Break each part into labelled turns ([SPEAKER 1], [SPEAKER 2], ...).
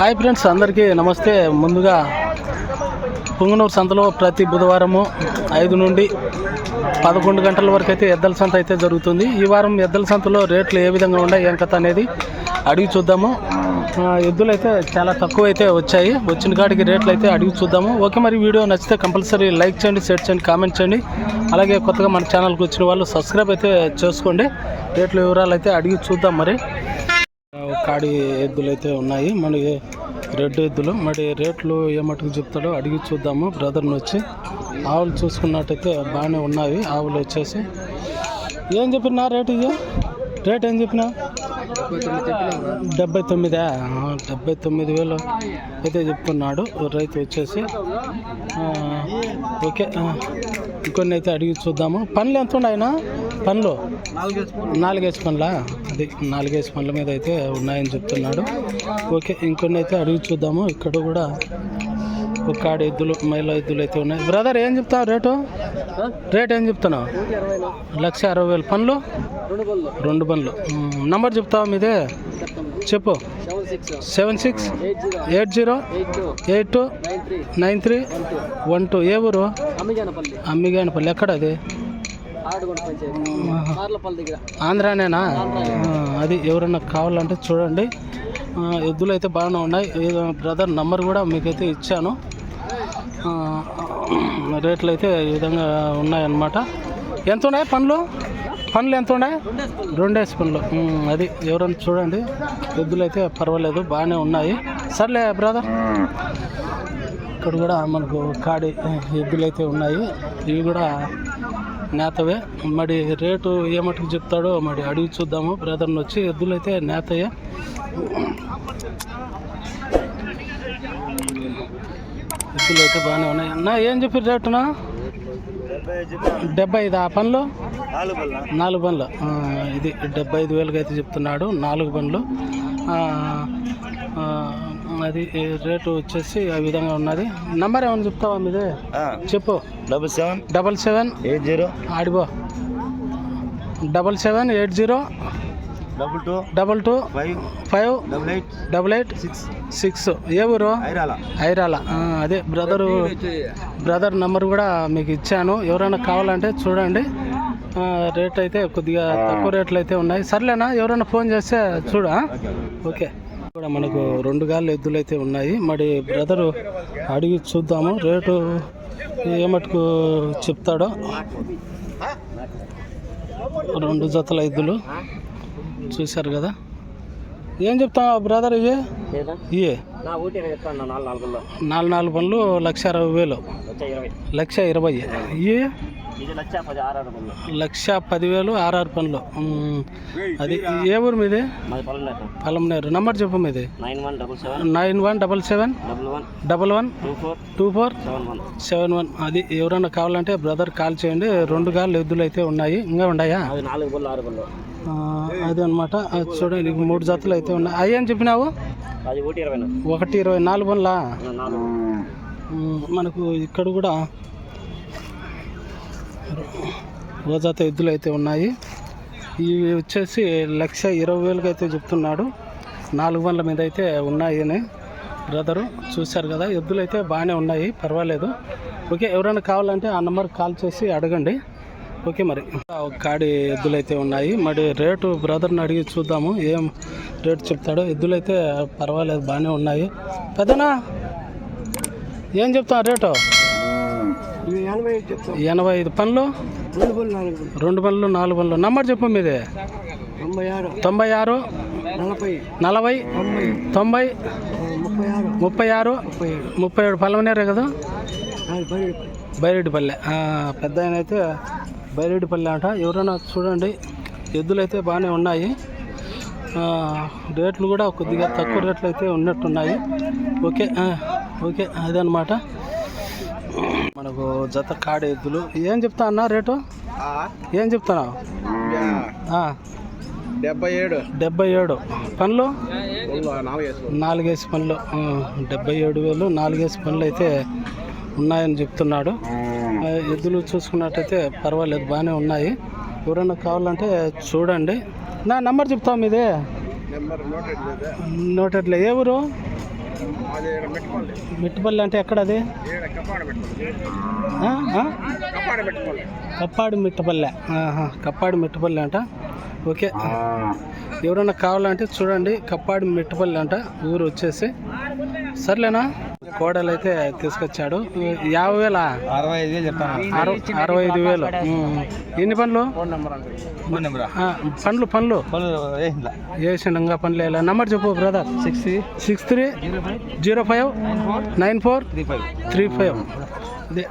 [SPEAKER 1] Hi friends అందరికీ నమస్తే. ముందుగా పుంగనూరు సంతలో ప్రతి బుధవారము ఐదు నుండి పదకొండు గంటల వరకు అయితే ఎద్దల సంత అయితే జరుగుతుంది. ఈ వారం ఎద్దల సంతలో రేట్లు ఏ విధంగా ఉన్నాయి ఏం కథ అనేది అడిగి చూద్దాము. ఎద్దులు అయితే చాలా తక్కువ అయితే వచ్చాయి. వచ్చిన కాడికి రేట్లు అయితే అడిగి చూద్దాము. ఓకే మరి వీడియో నచ్చితే కంపల్సరీ లైక్ చేయండి షేర్ చేయండి కామెంట్ చేయండి. అలాగే కొత్తగా మన ఛానల్కి వచ్చిన వాళ్ళు సబ్స్క్రైబ్ అయితే చేసుకోండి. రేట్ల వివరాలు అయితే అడిగి చూద్దాం మరి. కాడి ఎద్దులు అయితే ఉన్నాయి. మనకి రెడ్ ఎద్దులు. మరి రేట్లు ఏమటుకు చెప్తాడో అడిగి చూద్దాము. బ్రదర్ని వచ్చి ఆవులు చూసుకున్నట్టయితే బాగానే ఉన్నాయి. ఆవులు వచ్చేసి ఏం చెప్పినా రేటు ఇది రేట్ ఏం చెప్పినా? డెబ్బై తొమ్మిదా? డెబ్బై తొమ్మిది వేలు అయితే చెప్తున్నాడు. రైతు వచ్చేసి ఓకే ఇంకొన్ని అయితే అడిగి చూద్దాము. పనులు ఎంత ఉన్నాయినా పనులు? నాలుగేసి పనుల. అది నాలుగేసి పనుల మీద అయితే ఉన్నాయని చెప్తున్నాడు. ఓకే ఇంకొన్ని అయితే అడిగి చూద్దాము. ఇక్కడ కూడా ఒక కాడి ఎద్దులు మైల ఎద్దులు అయితే ఉన్నాయి. బ్రదర్ ఏం చెప్తావు రేటు? రేట్ ఏం చెప్తున్నావు? లక్ష అరవై వేలు. పనులు? రెండు పనులు. నంబర్ చెప్తావా మీదే? చెప్పు. Seven six. Eight zero. Eight two. Nine three. One two. ఏ ఊరు? అమ్మిగానపల్లి. ఎక్కడ అది? ఆంధ్రానేనా? అది ఎవరన్నా కావాలంటే చూడండి. ఎద్దులు అయితే బాగానే ఉన్నాయి. బ్రదర్ నంబర్ కూడా మీకైతే ఇచ్చాను. రేట్లు అయితే ఈ విధంగా ఉన్నాయన్నమాట. ఎంత ఉన్నాయి పండ్లు? పండ్లు ఎంత ఉన్నాయి రెండేసి ఉమ్, అది ఎవరైనా చూడండి. ఎద్దులు అయితే పర్వాలేదు బాగానే ఉన్నాయి. సర్లే బ్రదర్. ఇక్కడ కూడా మనకు కాడి ఎద్దులు అయితే ఉన్నాయి. ఇవి కూడా నేతవే. మరి రేటు ఏ మటుకు చెప్తాడో మరి అడిగి చూద్దాము. బ్రదర్ని వచ్చి ఎద్దులైతే నేతయే. ఎద్దులు అయితే బాగానే ఉన్నాయి. అన్న ఏం చెప్పి రేటునా? డెబ్బై ఐదు ఆ పనులు? నాలుగు బండ్లు ఇది డెబ్బై ఐదు వేలకి అయితే చెప్తున్నాడు. నాలుగు బండ్లు అది రేటు వచ్చేసి ఆ విధంగా ఉన్నది. నంబర్ ఏమైనా చెప్తావా మీదే? చెప్పు.
[SPEAKER 2] Double seven.
[SPEAKER 1] Double seven.
[SPEAKER 2] Eight zero.
[SPEAKER 1] ఆడిపో. Double seven eight zero.
[SPEAKER 2] Double two.
[SPEAKER 1] Double two.
[SPEAKER 2] Five.
[SPEAKER 1] Five.
[SPEAKER 2] Double eight.
[SPEAKER 1] Double eight.
[SPEAKER 2] Six.
[SPEAKER 1] Six. ఏ ఊరు?
[SPEAKER 2] ఐరాల.
[SPEAKER 1] అదే బ్రదరు బ్రదర్ నంబర్ కూడా మీకు ఇచ్చాను. ఎవరైనా కావాలంటే చూడండి. రేట్ అయితే కొద్దిగా తక్కువ రేట్లు అయితే ఉన్నాయి. సర్లేనా? ఎవరైనా ఫోన్ చేస్తే చూడు? ఓకే. కూడా మనకు రెండు గాళ్ళు ఎద్దులు అయితే ఉన్నాయి. మరి బ్రదరు అడిగి చూద్దాము రేటు ఏమటుకు చెప్తాడో. రెండు జతల ఎద్దులు. చూశారు కదా. ఏం చెప్తావు బ్రదర్ ఇవి? ఇవే
[SPEAKER 2] నాలుగు
[SPEAKER 1] నాలుగు పనులు లక్ష అరవై వేలు. లక్ష ఇరవై. ఇవి
[SPEAKER 2] లక్ష
[SPEAKER 1] పదివేలు ఆర్ఆర్ పనులు. అది ఏ ఊరు మీది?
[SPEAKER 2] మాది పొలం
[SPEAKER 1] పలంనేరు నంబర్ చెప్పు మీది.
[SPEAKER 2] Nine one double seven.
[SPEAKER 1] Double
[SPEAKER 2] one. Two four. Seven one.
[SPEAKER 1] అది ఎవరైనా కావాలంటే బ్రదర్ కాల్ చేయండి. రెండు గాళ్ళు ఎద్దులు అయితే ఉన్నాయి. ఇంకా ఉన్నాయా?
[SPEAKER 2] అది
[SPEAKER 1] అనమాట చూడండి మూడు జతలు అయితే ఉన్నాయి. అయ్యి అని చెప్పినావు? ఒకటి ఇరవై నాలుగు. పనులా? మనకు ఇక్కడ కూడా రోజాత ఎద్దులు అయితే ఉన్నాయి. ఇవి వచ్చేసి లక్ష ఇరవై వేలకు అయితే చెప్తున్నాడు. నాలుగు వందల మీద అయితే ఉన్నాయి అని బ్రదరు. చూశారు కదా ఎద్దులు అయితే బాగానే ఉన్నాయి పర్వాలేదు. ఓకే ఎవరైనా కావాలంటే ఆ నెంబర్కి కాల్ చేసి అడగండి. ఓకే మరి. ఒక కాడి ఎద్దులు అయితే ఉన్నాయి. మరి రేటు బ్రదర్ని అడిగి చూద్దాము. ఏం రేటు చెప్తాడో. ఎద్దులు అయితే పర్వాలేదు బాగానే ఉన్నాయి. పెద్దనా ఏం చెప్తావు రేటు?
[SPEAKER 2] ఎనభై
[SPEAKER 1] ఐదు పనులు?
[SPEAKER 2] రెండు
[SPEAKER 1] పనులు నాలుగు పనులు. నంబర్ చెప్పు మీది.
[SPEAKER 2] తొంభై ఆరు.
[SPEAKER 1] తొంభై ఆరు.
[SPEAKER 2] నలభై. తొంభై. ముప్పై ఆరు.
[SPEAKER 1] ముప్పై
[SPEAKER 2] ఏడు.
[SPEAKER 1] పల్లవనేరే కదా? బైరెడ్డిపల్లె. పెద్ద ఆయన అయితే బైరెడ్డిపల్లె అంట. ఎవరైనా చూడండి ఎద్దులు అయితే బాగానే ఉన్నాయి. రేట్లు కూడా కొద్దిగా తక్కువ రేట్లు అయితే ఉన్నట్టున్నాయి. ఓకే ఓకే అదనమాట మనకు జత కాడ ఎద్దులు. ఏం చెప్తా అన్న రేటు? ఏం చెప్తున్నావు ఆ,
[SPEAKER 2] డెబ్బై ఏడు
[SPEAKER 1] డెబ్బై ఏడు పనులు.
[SPEAKER 2] నాలుగు
[SPEAKER 1] నాలుగేసి పనులు. డెబ్బై ఏడు వేలు నాలుగేసి పనులు అయితే ఉన్నాయని చెప్తున్నాడు. ఎద్దులు చూసుకున్నట్టయితే పర్వాలేదు బాగానే ఉన్నాయి. ఎవరైనా కావాలంటే చూడండి. నా నంబర్ చెప్తావు మీదే. నోటెడ్లే ఏ ఊరు? మిట్టపల్లి అంటే ఎక్కడ అది?
[SPEAKER 2] కప్పాడ
[SPEAKER 1] మిట్టపల్లె. కప్పాడు మిట్టపల్లి. అంట. ఓకే. ఎవరైనా కావాలంటే చూడండి కప్పాడు మిట్టపల్లి అంట. ఊరు వచ్చేసి. సర్లేనా? కోడలు అయితే తీసుకొచ్చాడు. యాభై వేల?
[SPEAKER 2] అరవై ఐదు వేలు చెప్తాను.
[SPEAKER 1] అరవై ఐదు వేలు. ఎన్ని పనులు
[SPEAKER 2] ఫోన్ నెంబర్ అంటే ఫోన్ నెంబర్?
[SPEAKER 1] ఆ, పండ్లు పండ్లు.
[SPEAKER 2] వేసిందా
[SPEAKER 1] వేసిండంగా పనులు వేయాలి. నంబర్ చెప్పు brother.
[SPEAKER 2] Six
[SPEAKER 1] six three. Zero five. Nine four.
[SPEAKER 2] Three five.
[SPEAKER 1] Three five. అదే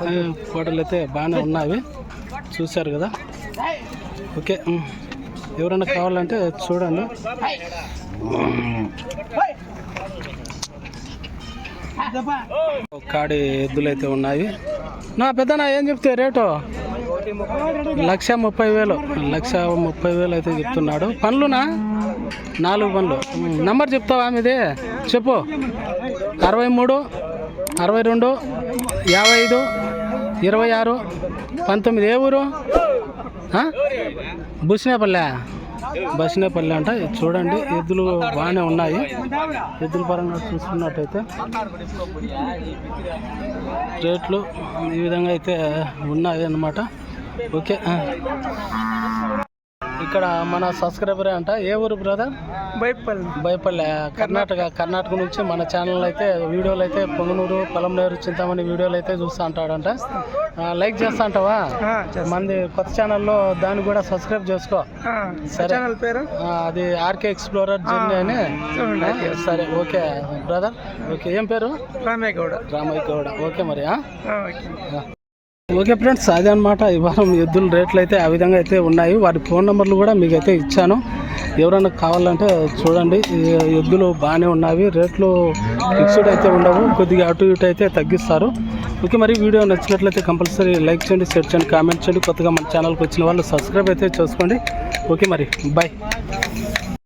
[SPEAKER 1] ఫోటోలు అయితే బాగానే ఉన్నాయి చూశారు కదా? ఓకే. ఎవరైనా కావాలంటే చూడండి. కాడి ఎద్దులు అయితే ఉన్నాయి. నా పెద్దనా ఏం చెప్తే రేటు? లక్ష ముప్పై వేలు. లక్ష ముప్పై వేలు అయితే చెప్తున్నాడు. పనులునా నాలుగు పనులు నెంబర్ నంబర్ చెప్తావా మీది? చెప్పు. అరవై మూడు అరవై రెండు యాభై ఐదు ఇరవై ఆరు పంతొమ్మిది. ఏ ఊరు? ఆ? బుసినేపల్లె. బసినేపల్లి అంట. ఇది చూడండి ఎద్దులు బాగానే ఉన్నాయి. ఎద్దుల పరంగా చూసుకున్నట్టయితే రేట్లు ఈ విధంగా అయితే ఉన్నాయి అన్నమాట. ఓకే. ఇక్కడ మన సబ్స్క్రైబరే అంట. ఏ ఊరు బ్రదర్?
[SPEAKER 2] బైపల్లి.
[SPEAKER 1] బైపల్లె కర్ణాటక కర్ణాటక నుంచి మన ఛానల్ అయితే వీడియోలు అయితే పొంగనూరు పొలంనేరు చింతామణి వీడియోలు అయితే చూస్తూ ఉంటాడంట లైక్ చేస్తా అంటావా? మంది కొత్త ఛానల్లో దాన్ని కూడా సబ్స్క్రైబ్ చేసుకో. సరే.
[SPEAKER 2] పేరు?
[SPEAKER 1] అది ఆర్కే ఎక్స్ప్లోరర్ జర్నీ అని. సరే ఓకే బ్రదర్. ఓకే ఏం పేరు?
[SPEAKER 2] రామయ్య గౌడ.
[SPEAKER 1] రామయ్య గౌడ. ఓకే మరి ఆ? ఓకే ఫ్రెండ్స్ అదే అనమాట ఇవాళ ఎద్దుల రేట్లు అయితే ఆ విధంగా అయితే ఉన్నాయి. వారి ఫోన్ నెంబర్లు కూడా మీకు అయితే ఇచ్చాను. ఎవరైనా కావాలంటే చూడండి. ఎద్దులు బాగానే ఉన్నాయి. రేట్లు ఫిక్స్డ్ అయితే ఉండవు. కొద్దిగా అటు ఇటు అయితే తగ్గిస్తారు. ఓకే మరి వీడియో నచ్చినట్లయితే కంపల్సరీ లైక్ చేయండి షేర్ చేయండి కామెంట్ చేయండి. కొత్తగా మన ఛానల్కి వచ్చిన వాళ్ళు సబ్స్క్రైబ్ అయితే చేసుకోండి. ఓకే మరి బాయ్